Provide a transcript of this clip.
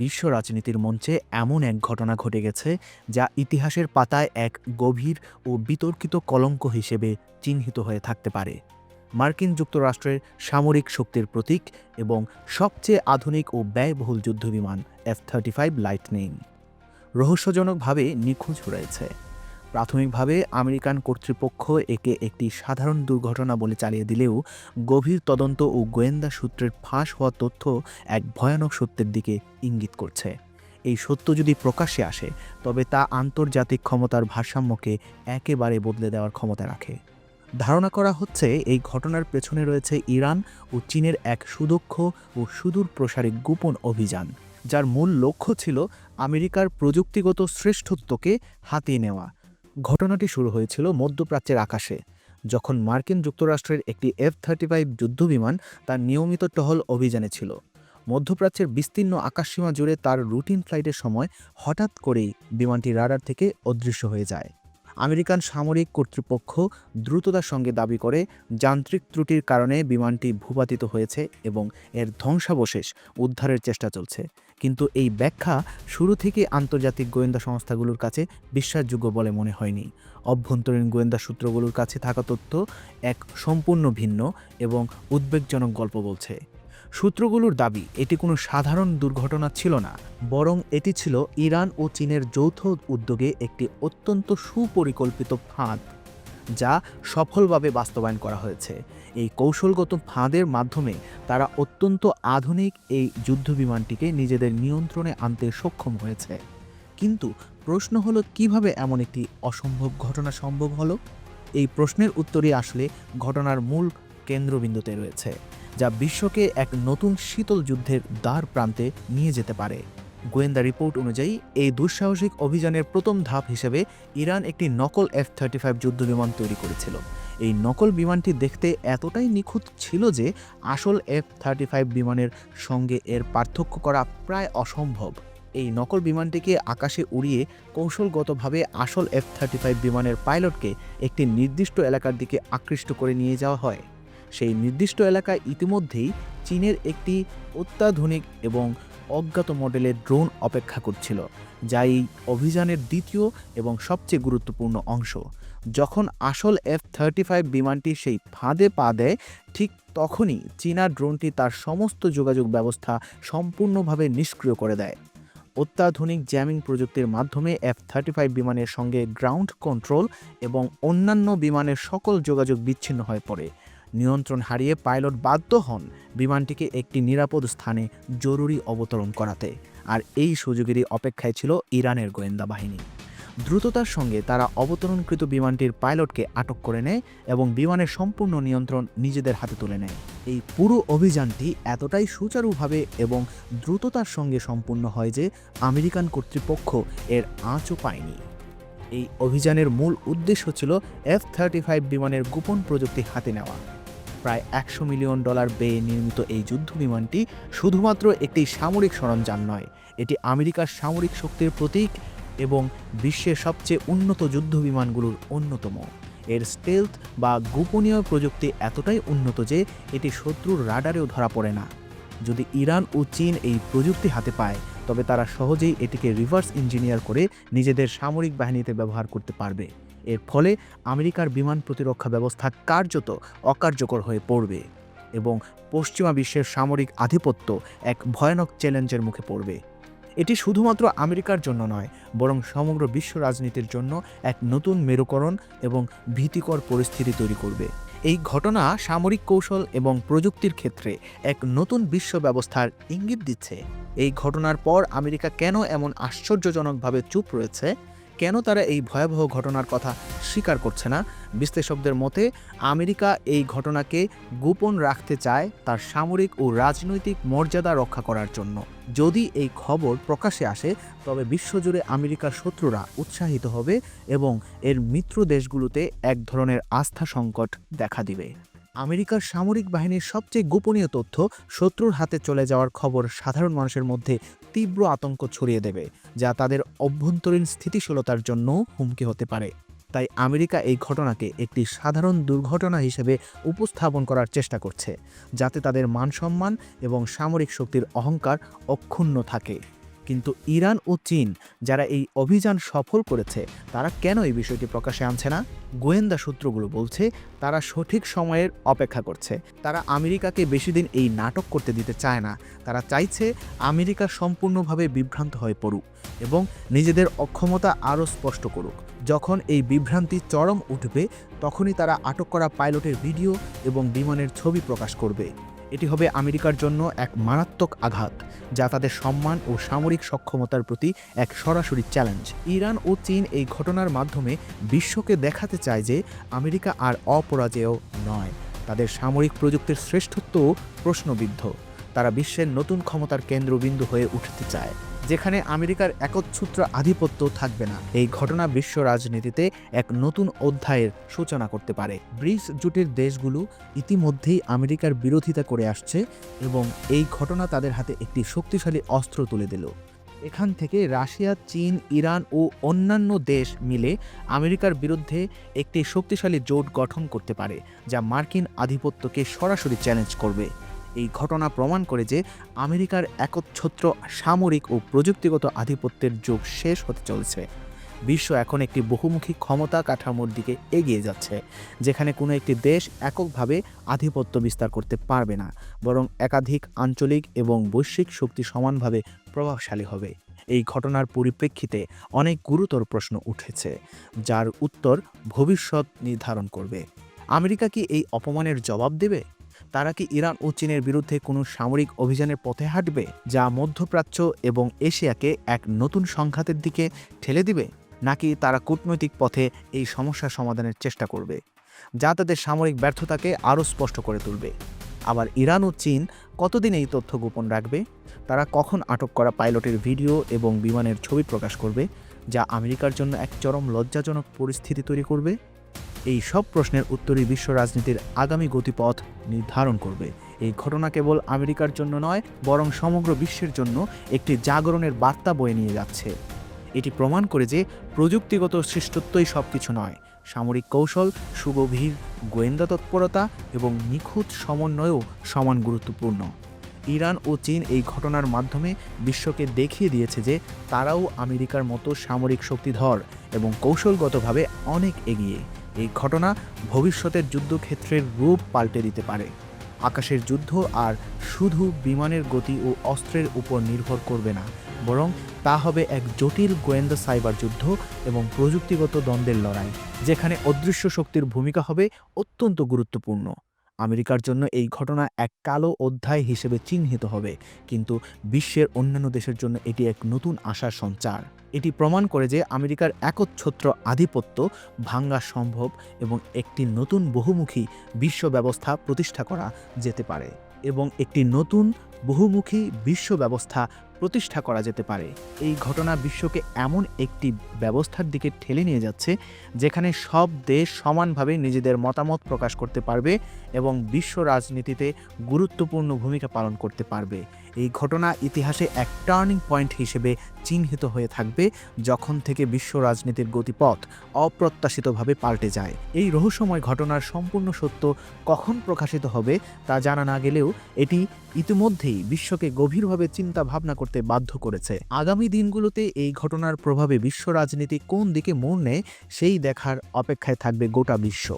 বিশ্ব রাজনীতির মঞ্চে এমন এক ঘটনা ঘটে গেছে যা ইতিহাসের পাতায় এক গভীর ও বিতর্কিত কলঙ্ক হিসেবে চিহ্নিত হয়ে থাকতে পারে। মার্কিন যুক্তরাষ্ট্রের সামরিক শক্তির প্রতীক এবং সবচেয়ে আধুনিক ও ব্যয়বহুল যুদ্ধবিমান এফ থার্টি ফাইভ লাইটনিং রহস্যজনকভাবে নিখোঁজ রয়েছে। প্রাথমিকভাবে আমেরিকান কর্তৃপক্ষ একে একটি সাধারণ দুর্ঘটনা বলে চালিয়ে দিলেও গভীর তদন্ত ও গোয়েন্দা সূত্রের ফাঁস হওয়া তথ্য এক ভয়ানক সত্যের দিকে ইঙ্গিত করছে। এই সত্য যদি প্রকাশ্যে আসে, তবে তা আন্তর্জাতিক ক্ষমতার ভারসাম্যকে একেবারে বদলে দেওয়ার ক্ষমতা রাখে। ধারণা করা হচ্ছে, এই ঘটনার পেছনে রয়েছে ইরান ও চীনের এক সুদক্ষ ও সুদূর প্রসারী গোপন অভিযান, যার মূল লক্ষ্য ছিল আমেরিকার প্রযুক্তিগত শ্রেষ্ঠত্বকে হাতিয়ে নেওয়া। ঘটনাটি শুরু হয়েছিল মধ্যপ্রাচ্যের আকাশে। যখন মার্কিন যুক্তরাষ্ট্রের একটি এফ থার্টি ফাইভ যুদ্ধবিমান তার নিয়মিত টহল অভিযানে ছিল। মধ্যপ্রাচ্যের বিস্তীর্ণ আকাশসীমা জুড়ে তার রুটিন ফ্লাইটের সময় হঠাৎ করেই বিমানটি রাডার থেকে অদৃশ্য হয়ে যায়। আমেরিকান সামরিক কর্তৃপক্ষ দ্রুততার সঙ্গে দাবি করে যান্ত্রিক ত্রুটির কারণে বিমানটি ভূপাতিত হয়েছে এবং এর ধ্বংসাবশেষ উদ্ধারের চেষ্টা চলছে। কিন্তু এই ব্যাখ্যা শুরু থেকে আন্তর্জাতিক গোয়েন্দা সংস্থাগুলোর কাছে বিশ্বাসযোগ্য বলে মনে হয়নি। অভ্যন্তরীণ গোয়েন্দা সূত্রগুলোর কাছে থাকা তথ্য এক সম্পূর্ণ ভিন্ন এবং উদ্বেগজনক গল্প বলছে। সূত্রগুলোর দাবি, এটি কোনো সাধারণ দুর্ঘটনা ছিল না, বরং এটি ছিল ইরান ও চীনের যৌথ উদ্যোগে একটি অত্যন্ত সুপরিকল্পিত ফাঁদ, যা সফলভাবে বাস্তবায়ন করা হয়েছে। এই কৌশলগত ফাঁদের মাধ্যমে তারা অত্যন্ত আধুনিক এই যুদ্ধবিমানটিকে নিজেদের নিয়ন্ত্রণে আনতে সক্ষম হয়েছে। কিন্তু প্রশ্ন হলো, কীভাবে এমন একটি অসম্ভব ঘটনা সম্ভব হলো? এই প্রশ্নের উত্তরই আসলে ঘটনার মূল কেন্দ্রবিন্দুতে রয়েছে। যা বিশ্বকে এক নতুন শীতল যুদ্ধের দ্বার প্রান্তে নিয়ে যেতে পারে। গোয়েন্দা রিপোর্ট অনুযায়ী, এই দুঃসাহসিক অভিযানের প্রথম ধাপ হিসেবে ইরান একটি নকল এফ থার্টি ফাইভ যুদ্ধবিমান তৈরি করেছিল। এই নকল বিমানটি দেখতে এতটাই নিখুঁত ছিল যে আসল এফ থার্টি ফাইভ বিমানের সঙ্গে এর পার্থক্য করা প্রায় অসম্ভব। এই নকল বিমানটিকে আকাশে উড়িয়ে কৌশলগতভাবে আসল এফ থার্টি ফাইভ বিমানের পাইলটকে একটি নির্দিষ্ট এলাকার দিকে আকৃষ্ট করে নিয়ে যাওয়া হয়। সেই নির্দিষ্ট এলাকায় ইতিমধ্যেই চীনের একটি অত্যাধুনিক এবং অজ্ঞাত মডেলের ড্রোন অপেক্ষা করছিল, যা এই অভিযানের দ্বিতীয় এবং সবচেয়ে গুরুত্বপূর্ণ অংশ। যখন আসল এফ থার্টি ফাইভ বিমানটি সেই ফাঁদে পা দেয়, ঠিক তখনই চীনা ড্রোনটি তার সমস্ত যোগাযোগ ব্যবস্থা সম্পূর্ণভাবে নিষ্ক্রিয় করে দেয়। অত্যাধুনিক জ্যামিং প্রযুক্তির মাধ্যমে এফ থার্টি ফাইভ বিমানের সঙ্গে গ্রাউন্ড কন্ট্রোল এবং অন্যান্য বিমানের সকল যোগাযোগ বিচ্ছিন্ন হয়ে পড়ে। নিয়ন্ত্রণ হারিয়ে পাইলট বাধ্য হন বিমানটিকে একটি নিরাপদ স্থানে জরুরি অবতরণ করাতে। আর এই সুযোগেরই অপেক্ষায় ছিল ইরানের গোয়েন্দা বাহিনী। দ্রুততার সঙ্গে তারা অবতরণকৃত বিমানটির পাইলটকে আটক করে নেয় এবং বিমানের সম্পূর্ণ নিয়ন্ত্রণ নিজেদের হাতে তুলে নেয়। এই পুরো অভিযানটি এতটাই সুচারুভাবে এবং দ্রুততার সঙ্গে সম্পূর্ণ হয় যে আমেরিকান কর্তৃপক্ষ এর আঁচও পায়নি। এই অভিযানের মূল উদ্দেশ্য ছিল এফ থার্টি ফাইভ বিমানের গোপন প্রযুক্তি হাতে নেওয়া। প্রায় একশো মিলিয়ন ডলার ব্যয়ে নির্মিত এই যুদ্ধ বিমানটি শুধুমাত্র একটি সামরিক সরঞ্জাম নয়, এটি আমেরিকার সামরিক শক্তির প্রতীক এবং বিশ্বের সবচেয়ে উন্নত যুদ্ধ বিমানগুলোর অন্যতম। এর স্টেলথ বা গোপনীয় প্রযুক্তি এতটাই উন্নত যে এটি শত্রুর রাডারেও ধরা পড়ে না। যদি ইরান ও চীন এই প্রযুক্তি হাতে পায়, তবে তারা সহজেই এটিকে রিভার্স ইঞ্জিনিয়ার করে নিজেদের সামরিক বাহিনীতে ব্যবহার করতে পারবে। এর ফলে আমেরিকার বিমান প্রতিরক্ষা ব্যবস্থা কার্যত অকার্যকর হয়ে পড়বে এবং পশ্চিমা বিশ্বের সামরিক আধিপত্য এক ভয়ানক চ্যালেঞ্জের মুখে পড়বে। এটি শুধুমাত্র আমেরিকার জন্য নয়, বরং সমগ্র বিশ্ব রাজনীতির জন্য এক নতুন মেরুকরণ এবং ভীতিকর পরিস্থিতি তৈরি করবে। এই ঘটনা সামরিক কৌশল এবং প্রযুক্তির ক্ষেত্রে এক নতুন বিশ্ব ব্যবস্থার ইঙ্গিত দিচ্ছে। এই ঘটনার পর আমেরিকা কেন এমন আশ্চর্যজনকভাবে চুপ রয়েছে? কেন তারা এই ভয়াবহ ঘটনার কথা স্বীকার করছে না? বিশ্লেষকদের মতে, আমেরিকা এই ঘটনাকে গোপন রাখতে চায় তার সামরিক ও রাজনৈতিক মর্যাদা রক্ষা করার জন্য। যদি এই খবর প্রকাশে আসে, তবে বিশ্বজুড়ে আমেরিকার শত্রুরা উৎসাহিত হবে এবং এর মিত্র দেশগুলোতে এক ধরনের আস্থা সংকট দেখা দিবে। আমেরিকার সামরিক বাহিনীর সবচেয়ে গোপনীয় তথ্য শত্রুর হাতে চলে যাওয়ার খবর সাধারণ মানুষের মধ্যে তীব্র আতঙ্ক ছড়িয়ে দেবে, যা তাদের অভ্যন্তরীণ স্থিতিশীলতার জন্য হুমকি হতে পারে। তাই আমেরিকা এই ঘটনাকে একটি সাধারণ দুর্ঘটনা হিসেবে উপস্থাপন করার চেষ্টা করছে, যাতে তাদের মান সম্মান এবং সামরিক শক্তির অহংকার অক্ষুণ্ণ থাকে। কিন্তু ইরান ও চীন, যারা এই অভিযান সফল করেছে, তারা কেন এই বিষয়টি প্রকাশে আনছে না? গোয়েন্দা সূত্রগুলো বলছে, তারা সঠিক সময়ের অপেক্ষা করছে। তারা আমেরিকাকে বেশি দিন এই নাটক করতে দিতে চায় না। তারা চাইছে আমেরিকা সম্পূর্ণভাবে বিভ্রান্ত হয়ে পড়ুক এবং নিজেদের অক্ষমতা আরও স্পষ্ট করুক। যখন এই বিভ্রান্তি চরম উঠবে, তখনই তারা আটক করা পাইলটের ভিডিও এবং বিমানের ছবি প্রকাশ করবে। এটি হবে আমেরিকার জন্য এক মারাত্মক আঘাত, যা তাদের সম্মান ও সামরিক সক্ষমতার প্রতি এক সরাসরি চ্যালেঞ্জ। ইরান ও চীন এই ঘটনার মাধ্যমে বিশ্বকে দেখাতে চায় যে আমেরিকা আর অপরাজেয় নয়। তাদের সামরিক প্রযুক্তির শ্রেষ্ঠত্বও প্রশ্নবিদ্ধ। তারা বিশ্বের নতুন ক্ষমতার কেন্দ্রবিন্দু হয়ে উঠতে চায়। যেখানে আমেরিকার একচ্ছত্র আধিপত্য থাকবে না। এই ঘটনা বিশ্ব রাজনীতিতে এক নতুন অধ্যায়ের সূচনা করতে পারে। ব্রিক্স জোটের দেশগুলো ইতিমধ্যেই আমেরিকার বিরোধিতা করে আসছে এবং এই ঘটনা তাদের হাতে একটি শক্তিশালী অস্ত্র তুলে দিল। এখান থেকে রাশিয়া, চীন, ইরান ও অন্যান্য দেশ মিলে আমেরিকার বিরুদ্ধে একটি শক্তিশালী জোট গঠন করতে পারে, যা মার্কিন আধিপত্যকে সরাসরি চ্যালেঞ্জ করবে। এই ঘটনা প্রমাণ করে যে আমেরিকার একচ্ছত্র সামরিক ও প্রযুক্তিগত আধিপত্যের যুগ শেষ হতে চলেছে। বিশ্ব এখন একটি বহুমুখী ক্ষমতা কাঠামোর দিকে এগিয়ে যাচ্ছে, যেখানে কোনো একটি দেশ এককভাবে আধিপত্য বিস্তার করতে পারবে না, বরং একাধিক আঞ্চলিক এবং বৈশ্বিক শক্তি সমানভাবে প্রভাবশালী হবে। এই ঘটনার পরিপ্রেক্ষিতে অনেক গুরুতর প্রশ্ন উঠেছে, যার উত্তর ভবিষ্যৎ নির্ধারণ করবে। আমেরিকা কি এই অপমানের জবাব দেবে? তারা কি ইরান ও চীনের বিরুদ্ধে কোনো সামরিক অভিযানের পথে হাঁটবে যা মধ্যপ্রাচ্য এবং এশিয়াকে এক নতুন সংঘাতের দিকে ঠেলে দিবে? নাকি তারা কূটনৈতিক পথে এই সমস্যা সমাধানের চেষ্টা করবে, যা তাদের সামরিক ব্যর্থতাকে আরও স্পষ্ট করে তুলবে? আবার ইরান ও চীন কতদিন এই তথ্য গোপন রাখবে? তারা কখন আটক করা পাইলটের ভিডিও এবং বিমানের ছবি প্রকাশ করবে, যা আমেরিকার জন্য এক চরম লজ্জাজনক পরিস্থিতি তৈরি করবে? এই সব প্রশ্নের উত্তরই বিশ্ব রাজনীতির আগামী গতিপথ নির্ধারণ করবে। এই ঘটনা কেবল আমেরিকার জন্য নয়, বরং সমগ্র বিশ্বের জন্য একটি জাগরণের বার্তা বয়ে নিয়ে যাচ্ছে। এটি প্রমাণ করে যে প্রযুক্তিগত শ্রেষ্ঠত্বই সব কিছু নয়। সামরিক কৌশল, সুগভীর গোয়েন্দা তৎপরতা এবং নিখুঁত সমন্বয়ও সমান গুরুত্বপূর্ণ। ইরান ও চীন এই ঘটনার মাধ্যমে বিশ্বকে দেখিয়ে দিয়েছে যে তারাও আমেরিকার মতো সামরিক শক্তিধর এবং কৌশলগতভাবে অনেক এগিয়ে। এই ঘটনা ভবিষ্যতের যুদ্ধক্ষেত্রের রূপ পাল্টে দিতে পারে। আকাশের যুদ্ধ আর শুধু বিমানের গতি ও অস্ত্রের উপর নির্ভর করবে না, বরং তা হবে এক জটিল গোয়েন্দা সাইবার যুদ্ধ এবং প্রযুক্তিগত দ্বন্দ্বের লড়াই, যেখানে অদৃশ্য শক্তির ভূমিকা হবে অত্যন্ত গুরুত্বপূর্ণ। আমেরিকার জন্য এই ঘটনা এক কালো অধ্যায় হিসেবে চিহ্নিত হবে। কিন্তু বিশ্বের অন্যান্য দেশের জন্য এটি এক নতুন আশার সঞ্চার। এটি প্রমাণ করে যে আমেরিকার একচ্ছত্র আধিপত্য ভাঙ্গা সম্ভব এবং একটি নতুন বহুমুখী বিশ্ব ব্যবস্থা প্রতিষ্ঠা করা যেতে পারে এবং একটি নতুন বহুমুখী বিশ্ব ব্যবস্থা প্রতিষ্ঠা করা যেতে পারে। এই ঘটনা বিশ্বকে এমন একটি ব্যবস্থার দিকে ঠেলে নিয়ে যাচ্ছে, যেখানে সব দেশ সমানভাবে নিজেদের মতামত প্রকাশ করতে পারবে এবং বিশ্ব রাজনীতিতে গুরুত্বপূর্ণ ভূমিকা পালন করতে পারবে। এই ঘটনা ইতিহাসে এক টার্নিং পয়েন্ট হিসেবে চিহ্নিত হয়ে থাকবে যখন থেকে বিশ্ব রাজনীতির গতিপথ অপ্রত্যাশিতভাবে পাল্টে যায়। এই রহস্যময় ঘটনার সম্পূর্ণ সত্য কখন প্রকাশিত হবে তা জানা না গেলেও এটি ইতিমধ্যেই বিশ্বকে গভীরভাবে চিন্তা ভাবনা করতে বাধ্য করেছে। আগামী দিনগুলোতে এই ঘটনার প্রভাবে বিশ্ব রাজনীতি কোন দিকে মোড় নেয় সেই দেখার অপেক্ষায় থাকবে গোটা বিশ্ব।